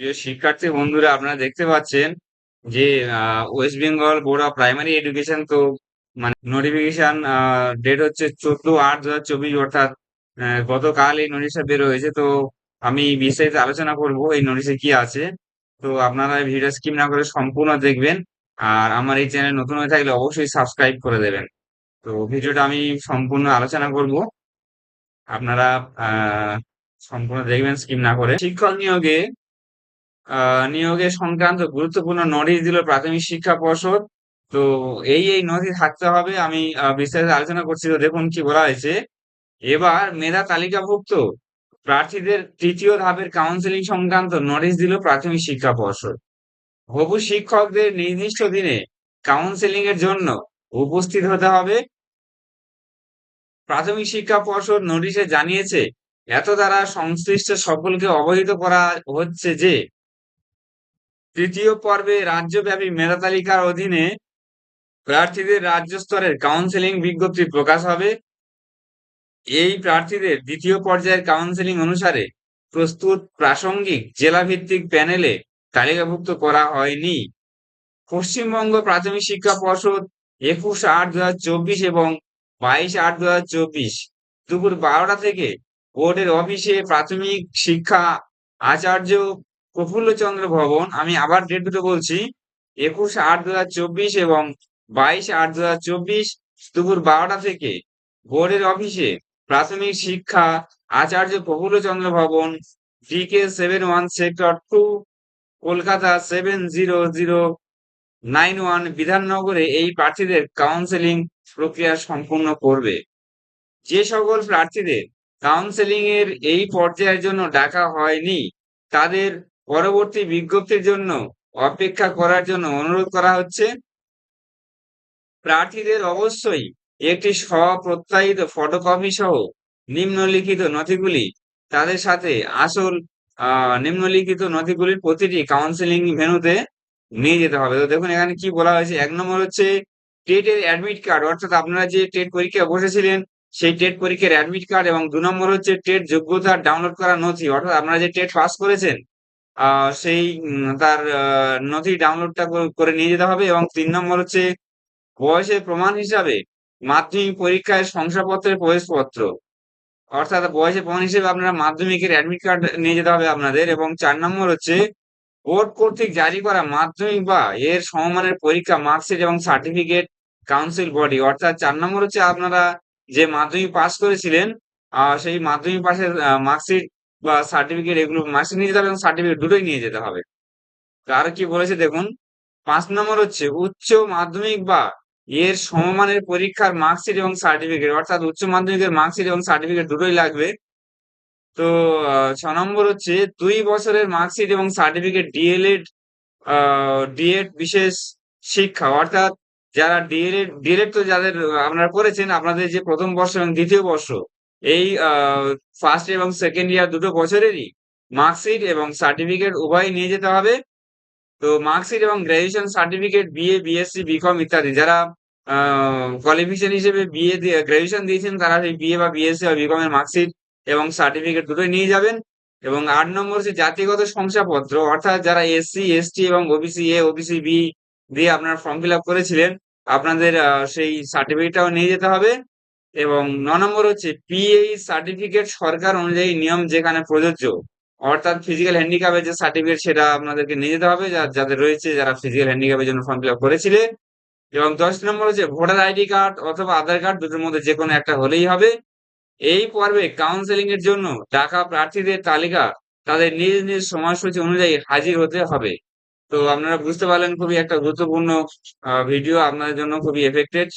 প্রিয় শিক্ষার্থী বন্ধুরা, আপনারা দেখতে পাচ্ছেন যে west Bengal board of primary education তো মানে নোটিফিকেশন ডেট হচ্ছে চোদ্দ আট দু হাজার চব্বিশ অর্থাৎ গতকাল এই নোটিশটা বের হয়েছে। তো আমি বিস্তারিত আলোচনা করব এই নোটিশে কি আছে। তো আপনারা ভিডিও স্কিপ না করে সম্পূর্ণ দেখবেন। আর আমার এই চ্যানেল নতুন হয়ে থাকলে অবশ্যই সাবস্ক্রাইব করে দেবেন। তো ভিডিওটা আমি সম্পূর্ণ আলোচনা করব। আপনারা সম্পূর্ণ দেখবেন স্কিম না করে। শিক্ষক নিয়োগে, আহ, নিয়োগের সংক্রান্ত গুরুত্বপূর্ণ নোটিশ দিল প্রাথমিক শিক্ষা পর্ষদ। তো এই এই নথি থাকতে হবে, আমি বিস্তারিত আলোচনা করছি। তো দেখুন কি বলা হয়েছে। এবার মেধা তালিকাভুক্ত প্রার্থীদের তৃতীয় ধাপের কাউন্সিলিং সংক্রান্ত নোটিশ দিল প্রাথমিক শিক্ষা পর্ষদ। হবু শিক্ষকদের নির্দিষ্ট দিনে কাউন্সিলিং এর জন্য উপস্থিত হতে হবে। প্রাথমিক শিক্ষা পর্ষদ নোটিশে জানিয়েছে এত দ্বারা সংশ্লিষ্ট সকলকে অবহিত করা হচ্ছে যে তৃতীয় পর্বে রাজ্যব্যাপী মেধা তালিকার অধীনে প্রার্থীদের রাজ্য স্তরের কাউন্সেলিং বিজ্ঞপ্তি প্রকাশ হবে। এই প্রার্থীদের দ্বিতীয় পর্যায়ের কাউন্সেলিং অনুসারে প্রস্তুত প্রাসঙ্গিক জেলাভিত্তিক প্যানেলে তালিকাভুক্ত করা হয়নি। পশ্চিমবঙ্গ প্রাথমিক শিক্ষা পর্ষদ একুশ আট দু এবং বাইশ আট দু দুপুর বারোটা থেকে বোর্ডের অফিসে প্রাথমিক শিক্ষা আচার্য প্রফুল্লচন্দ্র ভবন। আমি আবার ডেট দুটো বলছি, একুশ আট দু এবং বাইশ আট দু দুপুর বারোটা থেকে বোর্ডের অফিসে প্রাথমিক শিক্ষা Acharya Prafullachandra Bhavan DK seven one sector two, Kolkata seven zero zero nine one বিধাননগরে এই প্রার্থীদের কাউন্সেলিং প্রক্রিয়া সম্পূর্ণ করবে। যে সকল প্রার্থীদের কাউন্সেলিং এর এই পর্যায়ের জন্য ডাকা হয়নি। তাদের পরবর্তী বিজ্ঞপ্তির জন্য অপেক্ষা করার জন্য অনুরোধ করা হচ্ছে, প্রার্থীদের অবশ্যই একটি স্বপ্রত্যায়িত ফটোকপি সহ নিম্নলিখিত নথিগুলি, তাদের সাথে আসল নিম্নলিখিত নথিগুলির প্রতিটি কাউন্সেলিং ভেনুতে নিয়ে যেতে হবে। তো দেখুন এখানে কি বলা হয়েছে। এক নম্বর হচ্ছে টেটের অ্যাডমিট কার্ড অর্থাৎ আপনারা যে টেট পরীক্ষা বসেছিলেন সেই টেট পরীক্ষার অ্যাডমিট কার্ড এবং দু নম্বর হচ্ছে টেট যোগ্যতা ডাউনলোড করা নথি। অর্থাৎ আপনারা যে টেট পাস করেছেন সেই তার নথি ডাউনলোডটা করে নিয়ে যেতে হবে এবং তিন নম্বর হচ্ছে বয়সের প্রমাণ হিসাবে মাধ্যমিক পরীক্ষায় শংসাপত্রের প্রবেশপত্র। অর্থাৎ বয়সের প্রমাণ হিসেবে আপনারা মাধ্যমিকের অ্যাডমিট কার্ড নিয়ে যেতে হবে আপনাদের এবং চার নম্বর হচ্ছে বোর্ড কর্তৃক জারি করা মাধ্যমিক বা এর সমমানের পরীক্ষা মার্কশিট এবং সার্টিফিকেট কাউন্সিল বডি অর্থাৎ চার নম্বর হচ্ছে আপনারা যে মাধ্যমিক পাস করেছিলেন সেই মাধ্যমিক পাশের মার্কশিট বা সার্টিফিকেট এগুলো মার্কশিট নিয়ে যেতে হবে এবং সার্টিফিকেট দুটোই নিয়ে যেতে হবে। আর কি বলেছে দেখুন, পাঁচ নম্বর হচ্ছে উচ্চ মাধ্যমিক বা এর সমমানের পরীক্ষার মার্কশিট এবং সার্টিফিকেট অর্থাৎ উচ্চ মাধ্যমিকের মার্কশিট এবং সার্টিফিকেট দুটোই লাগবে। তো ছ নম্বর হচ্ছে দুই বছরের মার্কশিট এবং সার্টিফিকেট ডিএলএড ডিএড বিশেষ শিক্ষা, অর্থাৎ যারা ডিএলএড ডিএলএড তো যাদের আপনারা করেছেন, আপনাদের যে প্রথম বর্ষ এবং দ্বিতীয় বর্ষ, এই ফার্স্ট এবং সেকেন্ড ইয়ার দুটো বছরেরই মার্কশিট এবং সার্টিফিকেট উভয় নিয়ে যেতে হবে। তো মার্কশিট এবং graduation certificate BA BSc BCom ইত্যাদি, যারা কোয়ালিফিকেশন হিসেবে বিএ দিয়ে গ্রাজুয়েশন দিয়েছেন, তারা সেই বিএ বা বিএসসি বা বিকম এর মার্কশিট এবং সার্টিফিকেট দুটোই নিয়ে যাবেন। এবং আট নম্বর হচ্ছে জাতিগত শংসাপত্র, অর্থাৎ যারা এসসি এসটি এবং ওবিসি এ ওবিসি বি দিয়ে আপনারা ফর্ম ফিল আপ করেছিলেন আপনাদের সেই সার্টিফিকেটটাও নিয়ে যেতে হবে এবং ন নম্বর হচ্ছে পিএই সার্টিফিকেট সরকার অনুযায়ী নিয়ম যেখানে প্রযোজ্য, অর্থাৎ ফিজিক্যাল হ্যান্ডিক্যাপের যে সার্টিফিকেট সেটা আপনাদেরকে নিয়ে যেতে হবে যাদের রয়েছে যারা ফিজিক্যাল হ্যান্ডিক্যাপের জন্য ফর্ম ফিল আপ করেছিলেন এবং দশ নম্বর হচ্ছে ভোটার আইডি কার্ড অথবা আধার কার্ড দুটোর মধ্যে যে কোনো একটা হলেই হবে। এই পর্বে কাউন্সেলিং এর জন্য ডাকা প্রার্থীদের তালিকা তাদের নিজ নিজ সময়সূচি অনুযায়ী হাজির হতে হবে। তো আপনারা বুঝতে পারলেন খুবই একটা গুরুত্বপূর্ণ ভিডিও আপনাদের জন্য খুবই এফেক্টেড